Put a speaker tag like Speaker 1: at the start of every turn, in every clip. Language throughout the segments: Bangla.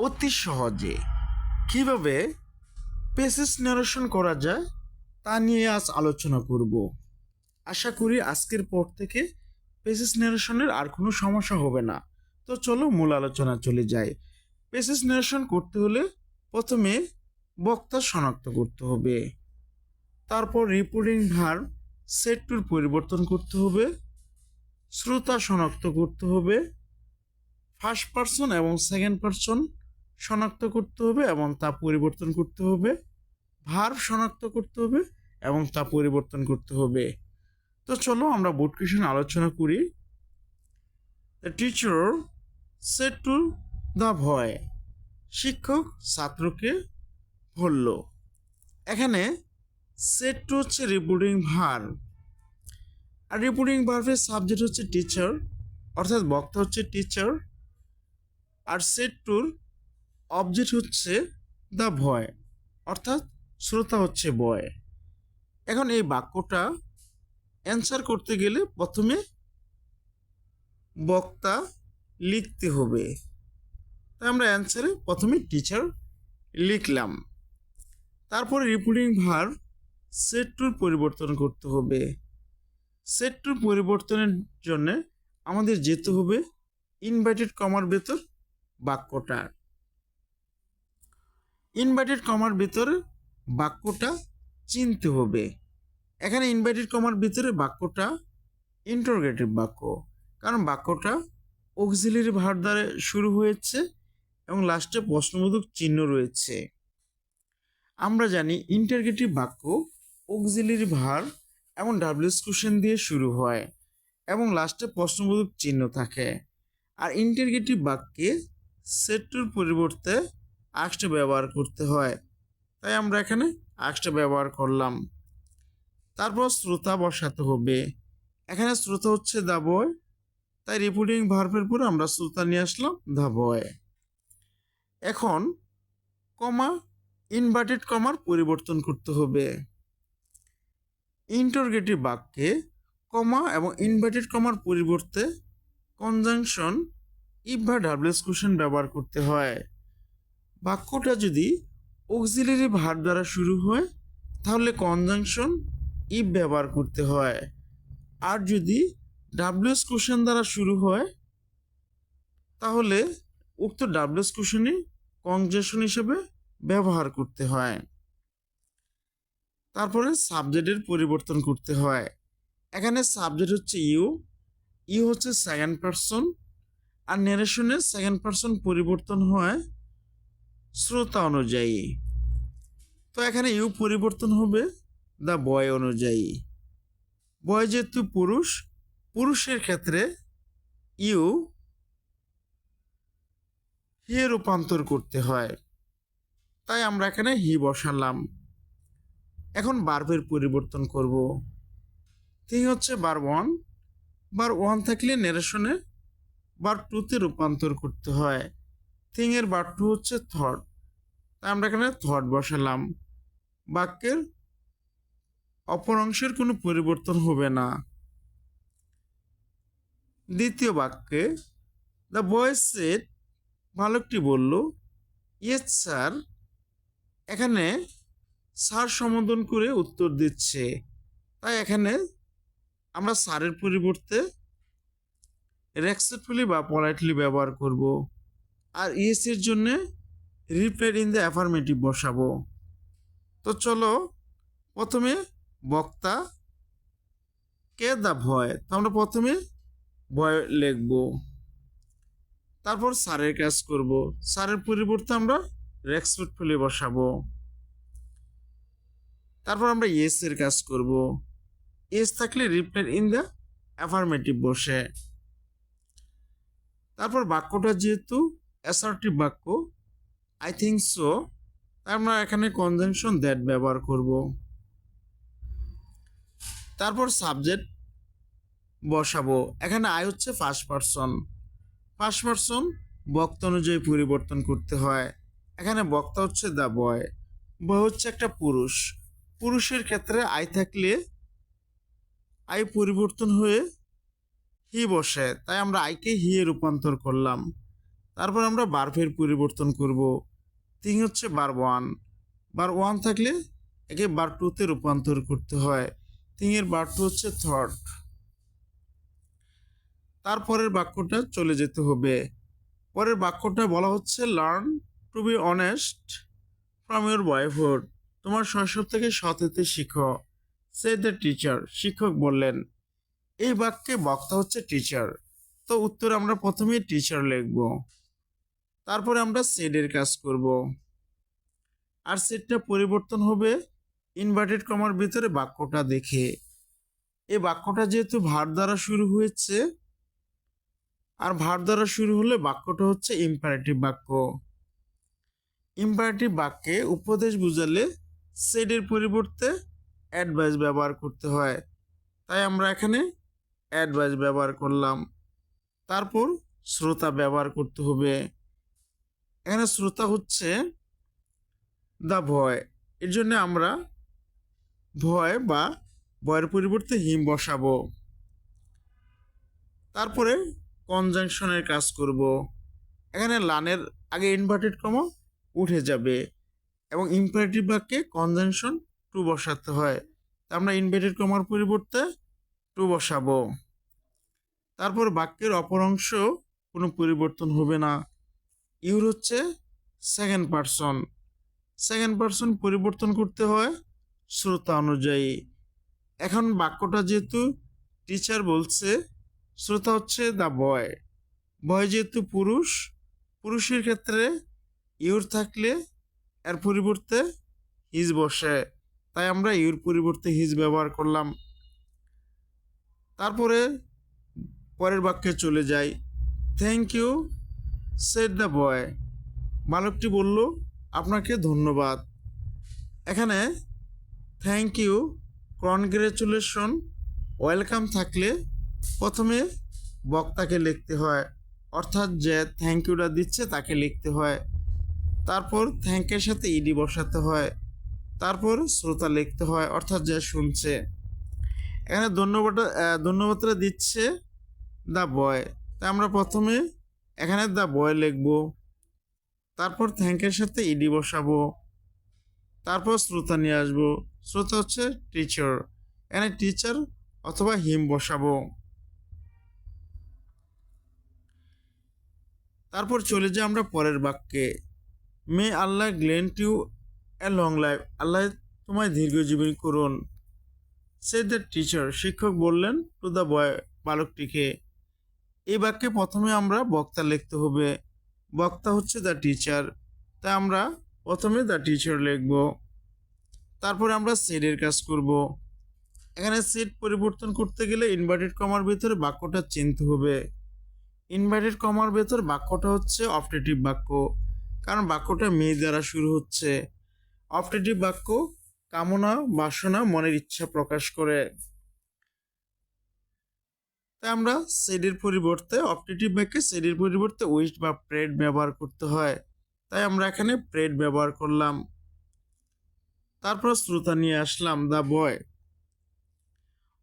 Speaker 1: অতি সহজে। কীভাবে পেসেস নারেশন করা যায়, তা নিয়ে আজ আলোচনা করব। আশা করি আজকের পর থেকে পেসেস নারেশনের আর কোনো সমস্যা হবে না। তো চলো মূল আলোচনা চলে যাই। পেসেস নারেশন করতে হলে প্রথমে বক্তা শনাক্ত করতে হবে। তারপর রিপোর্টিং ভার সেট টুর পরিবর্তন করতে হবে। শ্রোতা শনাক্ত করতে হবে। ফার্স্ট পার্সন এবং সেকেন্ড পার্সন শনাক্ত করতে হবে এবং তা পরিবর্তন করতে হবে। ভার শনাক্ত করতে হবে এবং তা পরিবর্তন করতে হবে। তো চলো আমরা বোর্ড কোয়েশন আলোচনা করি। The teacher said to the boy শিক্ষক ছাত্রকে বলল, এখানে সেট টু হচ্ছে রিপোর্টিং ভার আর রিপোর্টিং ভার্ভের সাবজেক্ট হচ্ছে টিচার অর্থাৎ বক্তা হচ্ছে টিচার আর সেট টুর অবজেক্ট হচ্ছে দ্য ভয়, অর্থাৎ শ্রোতা হচ্ছে বয় এখন এই বাক্যটা অ্যান্সার করতে গেলে প্রথমে বক্তা লিখতে হবে। তাই আমরা অ্যান্সারে প্রথমে টিচার লিখলাম। তারপরে রিপোর্টিং ভার সেট টুর পরিবর্তন করতে হবে। সেট টুর পরিবর্তনের জন্য আমাদের যেতে হবে ইনভাইটেড কমার ভেতর বাক্যটা। ইনভাইটেড কমার ভিতরে বাক্যটা চিনতে হবে। এখানে ইনভাইটেড কমার ভিতরে বাক্যটা ইন্টারোগেটিভ বাক্য। কারণ বাক্যটা অক্সিলারি ভার দ্বারা শুরু হয়েছে এবং লাস্টে প্রশ্নবোধক চিহ্ন রয়েছে। আমরা জানি ইন্টারগেটিভ বাক্য অক্সিলারি ভার এবং ডাব্লিউস কোশ্চেন দিয়ে শুরু হয় এবং লাস্টে প্রশ্নবোধক চিহ্ন থাকে। আর ইন্টারগেটিভ বাক্যে সেটুর পরিবর্তে আক্সটা ব্যবহার করতে হয়। তাই আমরা এখানে আক্সটা ব্যবহার করলাম। তারপর শ্রোতা বসাতে হবে। এখানে শ্রোতা হচ্ছে দা বয় তাই রিপোর্টিং ভার্ভের পরে আমরা শ্রোতা নিয়ে আসলাম দা বয় এখন কমা ইনভার্টেড কমার পরিবর্তন করতে হবে। ইন্টারগেটিভ বাক্যে কমা এবং ইনভার্টেড কমার পরিবর্তে কনজাংশন ইফ বা ডাবলেস কোশ্চেন ব্যবহার করতে হয়। বাক্যটা যদি অক্সিলারি ভার দ্বারা শুরু হয়, তাহলে কনজাংশন ইফ ব্যবহার করতে হয়। আর যদি ডাব্লিউএস কোশ্চেন দ্বারা শুরু হয়, তাহলে উক্ত ডাব্লিউএস কোশ্চেনই কনজাংশন হিসেবে ব্যবহার করতে হয়। তারপরে সাবজেক্টের পরিবর্তন করতে হয়। এখানে সাবজেক্ট হচ্ছে ইউ ইউ হচ্ছে সেকেন্ড পারসন আর নেরেশনের সেকেন্ড পারসন পরিবর্তন হয় শ্রোতা অনুযায়ী। তো এখানে ইউ পরিবর্তন হবে দ্য বয় অনুযায়ী। বয় যেহেতু পুরুষ, পুরুষের ক্ষেত্রে ইউ হি রূপান্তর করতে হয়। তাই আমরা এখানে হি বসালাম। এখন বার্বের পরিবর্তন করব। থিং হচ্ছে বার ওয়ান বার ওয়ান থাকলে নেরেশনে বার টুতে রূপান্তর করতে হয়। বার টু হচ্ছে থট তাই আমরা এখানে থট বসালাম। বাক্যের অপর অংশের কোনো পরিবর্তন হবে না। দ্বিতীয় বাক্যে দ্য বয়েস সেট বালকটি বলল ইয়েস স্যার এখানে স্যার সম্বোধন করে উত্তর দিচ্ছে। তাই এখানে আমরা স্যারের পরিবর্তে রেসপেক্টফুলি বা পলাইটলি ব্যবহার করব। আর ইয়েস এর জন্যে রিপ্লাইড ইন দ্য অ্যাফার্মেটিভ বসাবো। তো চলো, প্রথমে বক্তা কে দা ভয়? তো আমরা প্রথমে ভয় লিখব। তারপর স্যারের কাজ করব। স্যারের পরিবর্তে আমরা রেক্সপেক্ট রেসপেক্টফুলি বসাবো। তারপর আমরা ইয়েস এর কাজ করব। ইয়েস থাকলে রিপ্লাই ইন দ্য অ্যাফার্মেটিভ বসে। তারপর বাক্যটা যেহেতু অ্যাসার্টিভ বাক্য আই থিঙ্ক সো আমরা এখানে কনজেনশন দ্যাট ব্যবহার করব। তারপর সাবজেক্ট বসাবো। এখানে আই হচ্ছে ফার্স্ট পারসন ফার্স্ট পারসন বক্তা অনুযায়ী পরিবর্তন করতে হয়। এখানে বক্তা হচ্ছে দ্য বয় বয় হচ্ছে একটা পুরুষ। পুরুষের ক্ষেত্রে আই থাকলে আই পরিবর্তন হয়ে হি বসে। তাই আমরা আইকে হিয়ে রূপান্তর করলাম। তারপর আমরা বার্ফের পরিবর্তন করব। তিন হচ্ছে বার ওয়ান। বার ওয়ান থাকলে একে বার টুতে রূপান্তর করতে হয়। তিনের বার টু হচ্ছে থার্ড তারপরের বাক্যটা চলে যেতে হবে। পরের বাক্যটা বলা হচ্ছে learn to be honest from your boyhood তোমার শৈশব থেকে সৎ হতে শিখো সে দ্য টিচার শিক্ষক বললেন, এই বাক্যে বক্তা হচ্ছে টিচার তো উত্তর আমরা প্রথমে টিচার লিখব। তারপরে আমরা সেডের কাজ করব। আর সেটটা পরিবর্তন হবে ইনভার্টেড কমার ভিতরে বাক্যটা দেখে। এই বাক্যটা যেহেতু ভার দ্বারা শুরু হয়েছে, আর ভার দ্বারা শুরু হলে বাক্যটা হচ্ছে ইম্পারেটিভ বাক্য। ইম্পারেটিভ বাক্যে উপদেশ বুঝালে সেডের পরিবর্তে অ্যাডভাইস ব্যবহার করতে হয়। তাই আমরা এখানে অ্যাডভাইস ব্যবহার করলাম। তারপর শ্রোতা ব্যবহার করতে হবে। এখানে শ্রোতা হচ্ছে দা ভয়। এর জন্য আমরা ভয় বা ভয়ের পরিবর্তে হিম বসাবো। তারপরে কনজাংশনের কাজ করব। এখানে লানের আগে ইনভার্টেড কমা উঠে যাবে এবং ইম্পারেটিভ বাক্যে কনজাংশন টু বসাতে হয়। তা আমরা ইনভার্টেড কমার পরিবর্তে টু বসাবো। তারপর বাক্যের অপর অংশ কোনো পরিবর্তন হবে না। ইউর হচ্ছে সেকেন্ড পারসন সেকেন্ড পারসন পরিবর্তন করতে হয় শ্রোতা অনুযায়ী। এখন বাক্যটা যেহেতু টিচার বলছে, শ্রোতা হচ্ছে দ্য বয় বয় যেহেতু পুরুষ, পুরুষের ক্ষেত্রে ইউর থাকলে এর পরিবর্তে হিজ বসে। তাই আমরা ইউর পরিবর্তে হিজ ব্যবহার করলাম। তারপরে পরের বাক্যে চলে যাই। Thank you said the boy বালকটি বলল, আপনাকে ধন্যবাদ। এখানে থ্যাংক ইউ কনগ্রেচুলেশন ওয়েলকাম থাকলে প্রথমে বক্তাকে লিখতে হয়। অর্থাৎ যে থ্যাংক ইউটা দিচ্ছে, তাকে লিখতে হয়। তারপর থ্যাংকের সাথে ইডি বসাতে হয়। তারপর শ্রোতা লিখতে হয়, অর্থাৎ যে শুনছে। এখানে ধন্যবাদ ধন্যবাদটা দিচ্ছে দ্য বয় তাই আমরা প্রথমে এখানে দ্য বয় লিখব, তারপর থ্যাংকের সাথে ইডি বসাবো, তারপর শ্রোতা নিয়ে আসব। শ্রোতা হচ্ছে টিচার এখানে টিচার অথবা হিম বসাবো। তারপর চলে যাই আমরা পরের বাক্যে। May Allah grant to a long life, Allah তোমায় দীর্ঘজীবী করুন। সে দ্য টিচার শিক্ষক বললেন টু দ্য বয় বালকটিকে। এই বাক্যে প্রথমে আমরা বক্তা লিখতে হবে। বক্তা হচ্ছে দ্য টিচার তাই আমরা প্রথমে দ্য টিচার লিখব। তারপরে আমরা সেডের কাজ করব। এখানে সেট পরিবর্তন করতে গেলে ইনভার্টেড কমার ভেতরে বাক্যটা চিনতে হবে। ইনভার্টেড কমার ভেতর বাক্যটা হচ্ছে অপটেটিভ বাক্য। কারণ বাক্যটা মেয়ে দ্বারা শুরু হচ্ছে। অপটেটিভ বাক্য কামনা, বাসনা, মনের ইচ্ছা প্রকাশ করে। তাই আমরা সেডের পরিবর্তে অপটেটিভ বাক্যে সেডের পরিবর্তে ওয়েস্ট বা প্রেড ব্যবহার করতে হয়। তাই আমরা এখানে প্রেড ব্যবহার করলাম। তারপর শ্রোতা নিয়ে আসলাম দ্য বয়।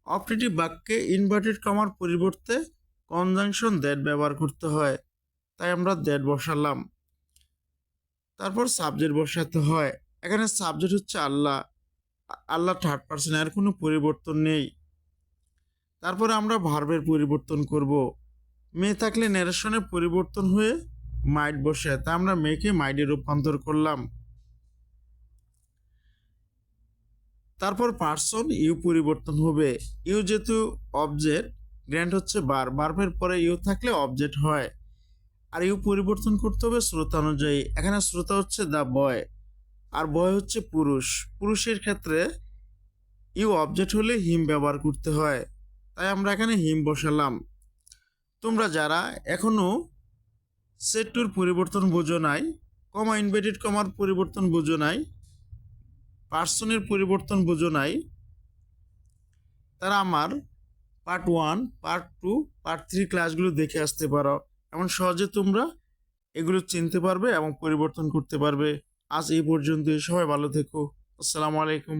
Speaker 1: অপটেটিভ বাক্যে ইনভার্টেড কমার পরিবর্তে কনজাংশন দ্যাট ব্যবহার করতে হয়। তাই আমরা দ্যাট বসালাম। তারপর সাবজেক্ট বসাতে হয়। এখানে সাবজেক্ট হচ্ছে আল্লাহ। আল্লাহ থার্ড পার্সন এর কোনো পরিবর্তন নেই। তারপরে আমরা ভার্বের পরিবর্তন করব। মেয়ে থাকলে ন্যারেশনে পরিবর্তন হয়ে মাইট বসে। তা আমরা মেয়েকে মাইডে রূপান্তর করলাম। তারপর পার্সন ইউ পরিবর্তন হবে। ইউ যেহেতু অবজেক্ট গ্র্যান্ড হচ্ছে বার বার্বের পরে ইউ থাকলে অবজেক্ট হয়। আর ইউ পরিবর্তন করতে হবে শ্রোতা অনুযায়ী। এখানে শ্রোতা হচ্ছে দ্য বয় আর বয় হচ্ছে পুরুষ। পুরুষের ক্ষেত্রে ইউ অবজেক্ট হলে হিম ব্যবহার করতে হয়। তাই আমরা এখানে হিম বসালাম। তোমরা যারা এখনও সেট টুর পরিবর্তন বোঝো নাই কমা ইনভার্টেড কমার পরিবর্তন বোঝো নাই পার্সনের পরিবর্তন বোঝো নাই, তারা আমার part one part two part three ক্লাসগুলো দেখে আসতে পারো। এমন সহজে তোমরা এগুলো চিনতে পারবে এবং পরিবর্তন করতে পারবে। আজ এই পর্যন্ত সবাই ভালো থেকো। আসসালামু আলাইকুম।